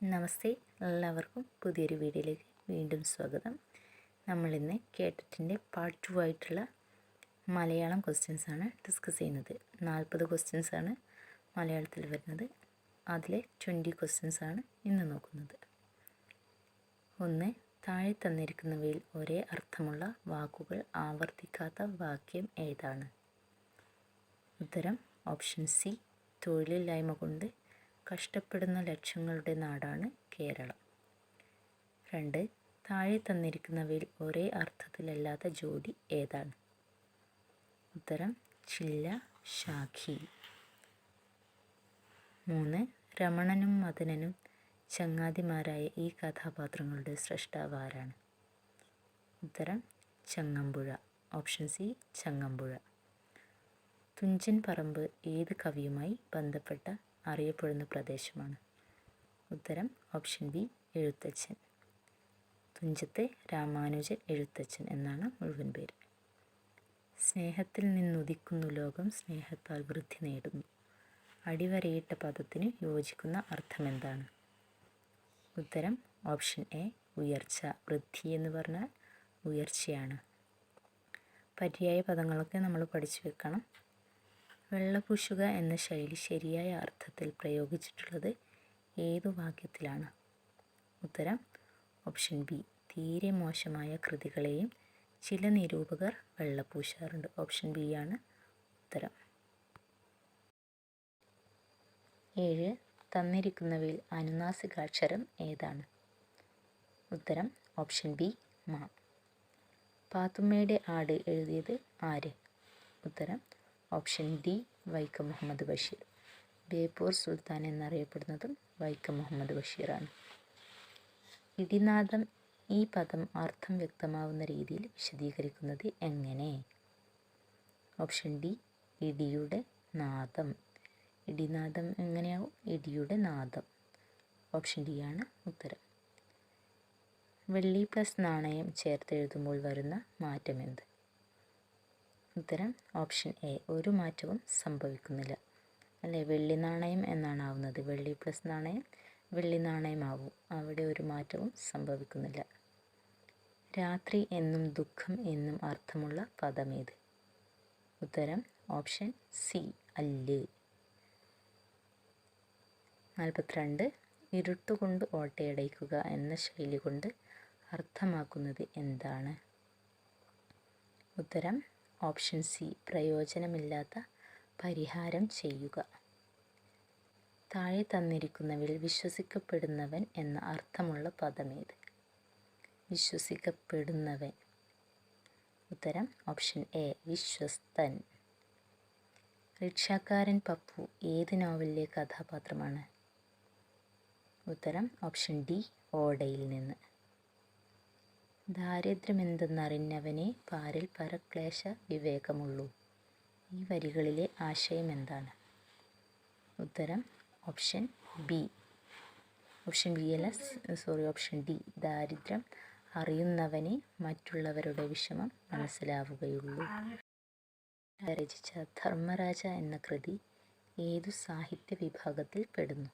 നമസ്തേ. എല്ലാവർക്കും പുതിയൊരു വീഡിയോയിലേക്ക് വീണ്ടും സ്വാഗതം. നമ്മളിന്ന് കേട്ടറ്റിന്റെ പാർട്ട് ടു ആയിട്ടുള്ള മലയാളം ക്വസ്റ്റ്യൻസ് ആണ് ഡിസ്കസ് ചെയ്യുന്നത്. നാൽപ്പത് ആണ് മലയാളത്തിൽ വരുന്നത്. അതിലെ ട്വന്റി ആണ് ഇന്ന് നോക്കുന്നത്. ഒന്ന് താഴെ തന്നിരിക്കുന്നവയിൽ ഒരേ അർത്ഥമുള്ള വാക്കുകൾ ആവർത്തിക്കാത്ത വാക്യം ഏതാണ്? ഉത്തരം ഓപ്ഷൻ സി തൊഴിലില്ലായ്മ കൊണ്ട് കഷ്ടപ്പെടുന്ന ലക്ഷങ്ങളുടെ നാടാണ് കേരളം. രണ്ട് താഴെ തന്നിരിക്കുന്നവയിൽ ഒരേ അർത്ഥത്തിലല്ലാത്ത ജോഡി ഏതാണ്? ഉത്തരം ചില്ല ശാഖി. മൂന്ന് രമണനും മദനനും ചങ്ങാതിമാരായ ഈ കഥാപാത്രങ്ങളുടെ സ്രഷ്ടാവ് ആരാണ്? ഉത്തരം Changampuzha. Option C Changampuzha. Thunchan Parambu ഏത് കവിയുമായി ബന്ധപ്പെട്ട അറിയപ്പെടുന്ന പ്രദേശമാണ്. ഉത്തരം ഓപ്ഷൻ ബി എഴുത്തച്ഛൻ. തുഞ്ചത്തെ രാമാനുജൻ എഴുത്തച്ഛൻ എന്നാണ് മുഴുവൻ പേര്. സ്നേഹത്തിൽ നിന്നുദിക്കുന്നു ലോകം സ്നേഹത്താൽ വൃദ്ധി നേടുന്നു. അടിവരയിട്ട പദത്തിന് യോജിക്കുന്ന അർത്ഥമെന്താണ്? ഉത്തരം ഓപ്ഷൻ എ ഉയർച്ച വൃദ്ധി എന്ന് പറഞ്ഞാൽ ഉയർച്ചയാണ്. പര്യായ പദങ്ങളൊക്കെ നമ്മൾ പഠിച്ചു വെക്കണം. വെള്ളപൂശുക എന്ന ശൈലി ശരിയായ അർത്ഥത്തിൽ പ്രയോഗിച്ചിട്ടുള്ളത് ഏതു വാക്യത്തിലാണ്? ഉത്തരം ഓപ്ഷൻ ബി തീരെ മോശമായ കൃതികളെയും ചില നിരൂപകർ വെള്ളപൂശാറുണ്ട്. ഓപ്ഷൻ ബി ആണ് ഉത്തരം. ഏഴ് തന്നിരിക്കുന്നവയിൽ അനുനാസികാക്ഷരം ഏതാണ്? ഉത്തരം ഓപ്ഷൻ ബി മാ. പാത്തുമ്മയുടെ ആട് എഴുതിയത് ആര്? ഉത്തരം ഓപ്ഷൻ ഡി വൈക്കം മുഹമ്മദ് ബഷീർ. ബേപ്പൂർ സുൽത്താൻ എന്നറിയപ്പെടുന്നതും വൈക്കം മുഹമ്മദ് ബഷീറാണ്. ഇടിനാദം ഈ പദം അർത്ഥം വ്യക്തമാവുന്ന രീതിയിൽ വിശദീകരിക്കുന്നത് എങ്ങനെ? ഓപ്ഷൻ ഡി ഇടിയുടെ നാദം. ഇടിനാദം എങ്ങനെയാവും? ഇടിയുടെ നാദം. ഓപ്ഷൻ ഡി ആണ് ഉത്തരം. വെള്ളി പ്ലസ് നാണയം ചേർത്തെഴുതുമ്പോൾ വരുന്ന മാറ്റം മാറ്റമെന്ത് ഉത്തരം ഓപ്ഷൻ എ. ഒരു മാറ്റവും സംഭവിക്കുന്നില്ല. അല്ലേ? വെള്ളി നാണയം എന്നാണ് ആവുന്നത്. വെള്ളി പ്ലസ് നാണയം വെള്ളി നാണയമാവും അവിടെ ഒരു മാറ്റവും സംഭവിക്കുന്നില്ല. രാത്രി എന്നും ദുഃഖം എന്നും അർത്ഥമുള്ള പദമേത്? ഉത്തരം ഓപ്ഷൻ സി. അല്ല്. നാൽപ്പത്തിരണ്ട് ഇരുട്ടുകൊണ്ട് ഓട്ടയടയ്ക്കുക എന്ന ശൈലി കൊണ്ട് അർത്ഥമാക്കുന്നത് എന്താണ്? ഉത്തരം ഓപ്ഷൻ സി പ്രയോജനമില്ലാത്ത പരിഹാരം ചെയ്യുക. താഴെ തന്നിരിക്കുന്നവയിൽ വിശ്വസിക്കപ്പെടുന്നവൻ എന്ന അർത്ഥമുള്ള പദമേത്? വിശ്വസിക്കപ്പെടുന്നവൻ. ഉത്തരം ഓപ്ഷൻ എ വിശ്വസ്തൻ. റിക്ഷാക്കാരൻ പപ്പു ഏത് നോവലിലെ കഥാപാത്രമാണ്? ഉത്തരം ഓപ്ഷൻ ഡി ഓടയിൽ നിന്ന്. ദാരിദ്ര്യമെന്തെന്നറിഞ്ഞവനെ പാരിൽ പരക്ലേശ വിവേകമുള്ളൂ ഈ വരികളിലെ ആശയം എന്താണ് ഉത്തരം ഓപ്ഷൻ ബി ഓപ്ഷൻ ബി അല്ല സോറി ഓപ്ഷൻ ഡി ദാരിദ്ര്യം അറിയുന്നവനെ മറ്റുള്ളവരുടെ വിഷമം മനസ്സിലാവുകയുള്ളൂ. രചിച്ച ധർമ്മരാജ എന്ന കൃതി ഏതു സാഹിത്യ വിഭാഗത്തിൽ പെടുന്നു?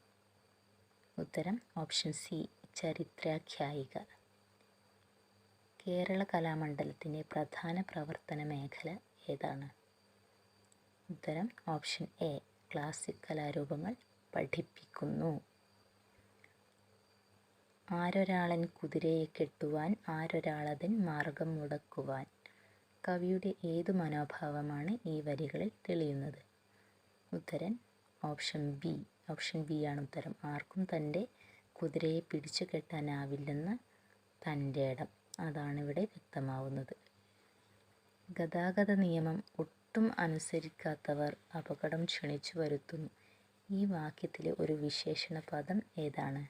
ഉത്തരം ഓപ്ഷൻ സി ചരിത്രാഖ്യായിക. കേരള കലാമണ്ഡലത്തിന്റെ പ്രധാന പ്രവർത്തന മേഖല ഏതാണ്? ഉത്തരം ഓപ്ഷൻ എ ക്ലാസിക് കലാരൂപങ്ങൾ പഠിപ്പിക്കുന്നു. ആരൊരാളൻ കുതിരയെ കെട്ടുവാൻ ആരൊരാളതിൻ മാർഗം മുടക്കുവാൻ. കവിയുടെ ഏതു മനോഭാവമാണ് ഈ വരികളിൽ തെളിയുന്നത്? ഉത്തരൻ ഓപ്ഷൻ ബി. ഓപ്ഷൻ ബി ആണ് ഉത്തരം. ആർക്കും തന്റെ കുതിരയെ പിടിച്ചു കെട്ടാനാവില്ലെന്ന് തന്റെ ഇടം. അതാണ് ഇവിടെ വ്യക്തമാവുന്നത്. ഗതാഗത നിയമം ഒട്ടും അനുസരിക്കാത്തവർ അപകടം ക്ഷണിച്ചു വരുത്തുന്നു. ഈ വാക്യത്തിലെ ഒരു വിശേഷണ പദം ഏതാണ്?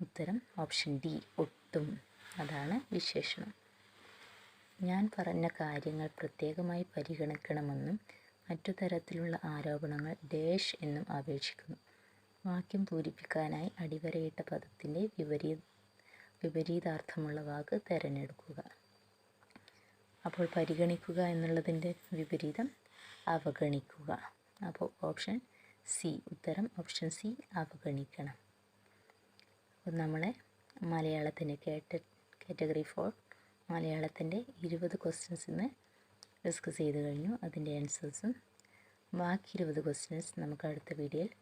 ഉത്തരം ഓപ്ഷൻ ഡി ഒട്ടും. അതാണ് വിശേഷണം. ഞാൻ പറഞ്ഞ കാര്യങ്ങൾ പ്രത്യേകമായി പരിഗണിക്കണമെന്നും മറ്റു തരത്തിലുള്ള ആരോപണങ്ങൾ ഡേഷ് എന്നും അപേക്ഷിക്കുന്നു. വാക്യം പൂരിപ്പിക്കാനായി അടിവരയിട്ട പദത്തിന്റെ വിപരീത വിപരീതാർത്ഥമുള്ള വാക്ക് തിരഞ്ഞെടുക്കുക. അപ്പോൾ പരിഗണിക്കുക എന്നുള്ളതിന്റെ വിപരീതം അവഗണിക്കുക. അപ്പോൾ ഓപ്ഷൻ സി ഉത്തരം ഓപ്ഷൻ സി അവഗണിക്കണം. നമ്മളെ മലയാളത്തിന്റെ കേട്ട കാറ്റഗറി ഫോർ മലയാളത്തിന്റെ ഇരുപത് ക്വസ്റ്റ്യൻസ് ഇന്ന് ഡിസ്കസ് ചെയ്ത് കഴിഞ്ഞു. അതിന്റെ ആൻസേഴ്സും ബാക്കി ഇരുപത് ക്വസ്റ്റ്യൻസ് നമുക്ക് അടുത്ത വീഡിയോയിൽ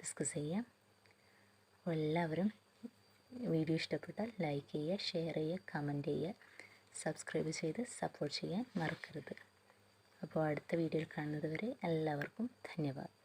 ഡിസ്കസ് ചെയ്യാം. അപ്പോൾ എല്ലാവരും വീഡിയോ ഇഷ്ടപ്പെട്ടാൽ ലൈക്ക് ചെയ്യുക ഷെയർ ചെയ്യുക കമന്റ് ചെയ്യുക. സബ്സ്ക്രൈബ് ചെയ്ത് സപ്പോർട്ട് ചെയ്യാൻ മറക്കരുത്. അപ്പോൾ അടുത്ത വീഡിയോയിൽ കാണുന്നത് വരെ എല്ലാവർക്കും ധന്യവാദം.